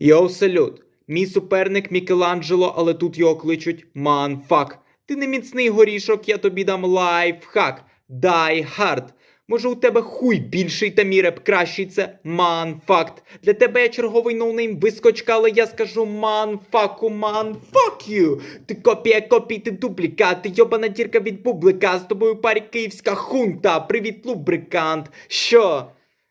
Йоу, салют. Мій суперник Мікеланджело, але тут його кличуть Манфак. Ти не міцний горішок, я тобі дам лайфхак. Дай хард. Може, у тебе хуй більший та мій реп кращий, це манфакт. Для тебе я черговий ноунейм вискочка, але я скажу манфаку, манфак ю. Ти копія копій, ти дублікат, ти йобана дірка від бублика. З тобою парі київська хунта. Привіт, лубрикант. Що?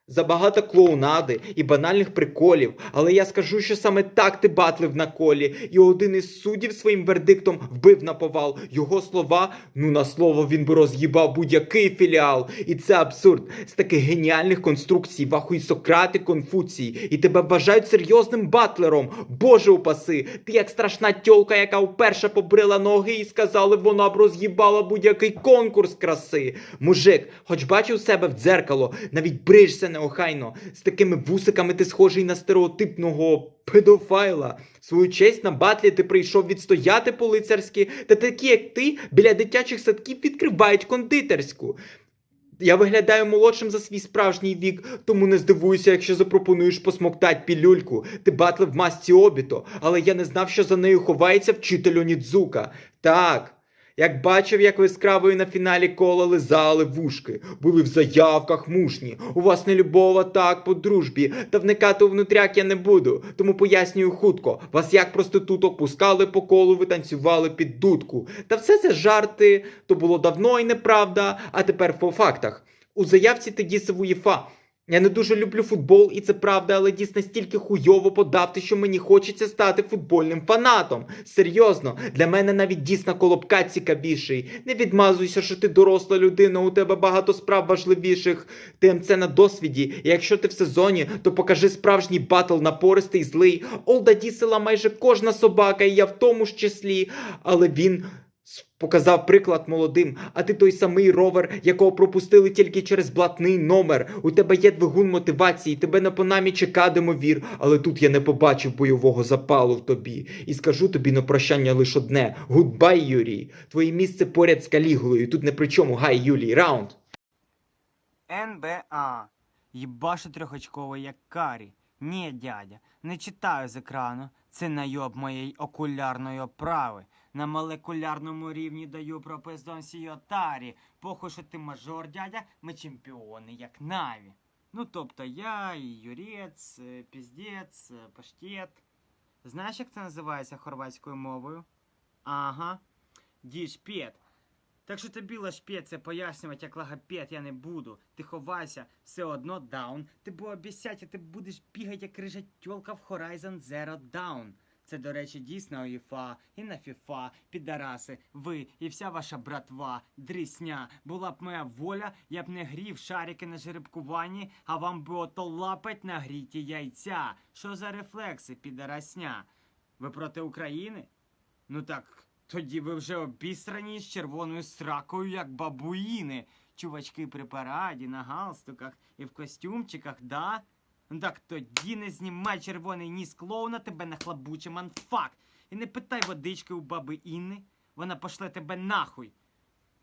Забагато клоунади і банальних приколів, але я скажу, що саме так ти батлив на колі, і один із суддів своїм вердиктом вбив на повал. Його слова, ну на слово, він би роз'їбав будь-який філіал. І це абсурд. З таких геніальних конструкцій, вахуй Сократи, Конфуцій, і тебе вважають серйозним батлером. Боже упаси, ти як страшна тьолка, яка вперше побрила ноги і сказали, вона б роз'їбала будь-який конкурс краси. Мужик, хоч бачив себе в дзеркало, навіть брижся неохайно. З такими вусиками ти схожий на стереотипного педофайла. Свою честь на батлі ти прийшов відстояти по-лицарськи, та такі, як ти, біля дитячих садків відкривають кондитерську. Я виглядаю молодшим за свій справжній вік, тому не здивуюся, якщо запропонуєш посмоктать пілюльку. Ти батлив в масці обіто, але я не знав, що за нею ховається вчитель Онідзука. Так. Як бачив, як ви з кравою на фіналі кола лизали вушки, були в заявках мужні. У вас не любова, так по дружбі. Та вникати у внутряк я не буду. Тому пояснюю хутко. Вас як проституток пускали по колу, ви танцювали під дудку. Та все це жарти, то було давно і неправда, а тепер по фактах. У заявці ти дісив УЄФА. Я не дуже люблю футбол, і це правда, але дійсно настільки хуйово подавти, що мені хочеться стати футбольним фанатом. Серйозно, для мене навіть дійсно колобка цікавіший. Не відмазуйся, що ти доросла людина, у тебе багато справ важливіших. ТМЦ на досвіді. І якщо ти в сезоні, то покажи справжній батл напористий, злий. Олда дісила майже кожна собака, і я в тому ж числі. Але він. Показав приклад молодим, а ти той самий ровер, якого пропустили тільки через блатний номер. У тебе є двигун мотивації, тебе на панамі чекатиме вір, але тут я не побачив бойового запалу в тобі. І скажу тобі на прощання лише одне: гудбай, Юрій. Твоє місце поряд з Калігулою. Тут не при чому, гай, Юлій, раунд. НБА. Їбашу трьохочковий як карі. Ні, дядя, не читаю з екрану. Це найоб моєї окулярної оправи. На молекулярному рівні даю пропиздон сійотарі. Похуй, що ти мажор, дядя, ми чемпіони, як Наві. Ну, тобто я, і Юрець, е, піздець, е, паштет. Знаєш, як це називається хорватською мовою? Ага. Дішпєт. Так що тобі лашпєце пояснювати, як логопед я не буду. Ти ховайся, все одно даун. Ти бо а ти будеш бігати, як рижа тьолка в Horizon Zero Dawn. Це, до речі, дійсно УЄФА і на ФІФА, підараси, ви і вся ваша братва, дрісня. Була б моя воля, я б не грів шарики на жеребкуванні, а вам би ото лапать на гріті яйця. Що за рефлекси, підарасня? Ви проти України? Ну так, тоді ви вже обісрані з червоною сракою, як бабуїни. Чувачки при параді, на галстуках і в костюмчиках, да? Так тоді не знімай червоний ніс клоуна, тебе нахлабуче манфак. І не питай водички у баби Інни, вона пошле тебе нахуй.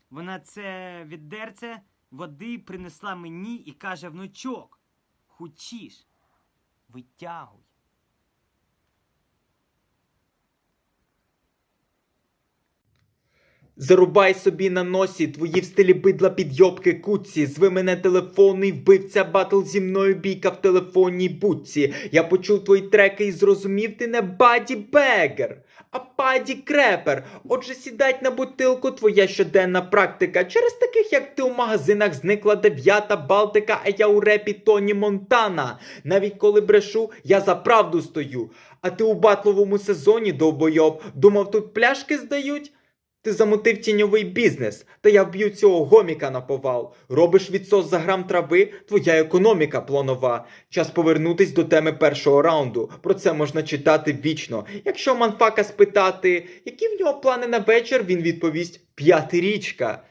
Вона це віддерце води принесла мені і каже внучок. Хучіш, витягуй. Зарубай собі на носі, твої в стилі бидла підйобки куці. Зви мене телефонний вбивця, батл зі мною бійка в телефонній будці. Я почув твої треки і зрозумів, ти не баді бегер, а паді крепер. Отже, сідать на бутилку, твоя щоденна практика. Через таких, як ти у магазинах зникла дев'ята Балтика, а я у репі Тоні Монтана. Навіть коли брешу, я за правду стою. А ти у батловому сезоні, довбойоб, думав, тут пляшки здають? Ти замутив тіньовий бізнес, та я вб'ю цього гоміка на повал. Робиш відсос за грам трави, твоя економіка планова. Час повернутись до теми першого раунду. Про це можна читати вічно. Якщо манфака спитати, які в нього плани на вечір, він відповість п'ятирічка.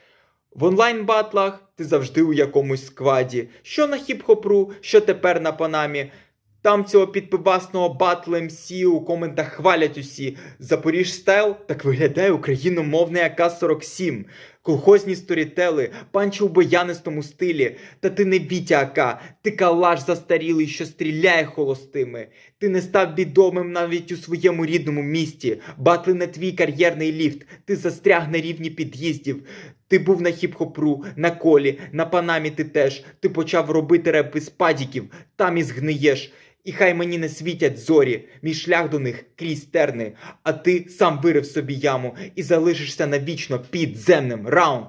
В онлайн батлах ти завжди у якомусь складі. Що на хіп-хопру, що тепер на панамі. Там цього підпивасного батл МС у коментах хвалять усі. Запоріж стайл так виглядає україномовний АК-47. Колхозні сторітели, панчі у боянистому стилі. Та ти не Вітя Ака, ти калаш застарілий, що стріляє холостими. Ти не став відомим навіть у своєму рідному місті. Батли не твій кар'єрний ліфт, ти застряг на рівні під'їздів. Ти був на хіп-хопру, на колі, на панамі ти теж. Ти почав робити реп із падіків, там і згниєш. І хай мені не світять зорі, мій шлях до них крізь терни, а ти сам вирив собі яму і залишишся навічно підземним раунд.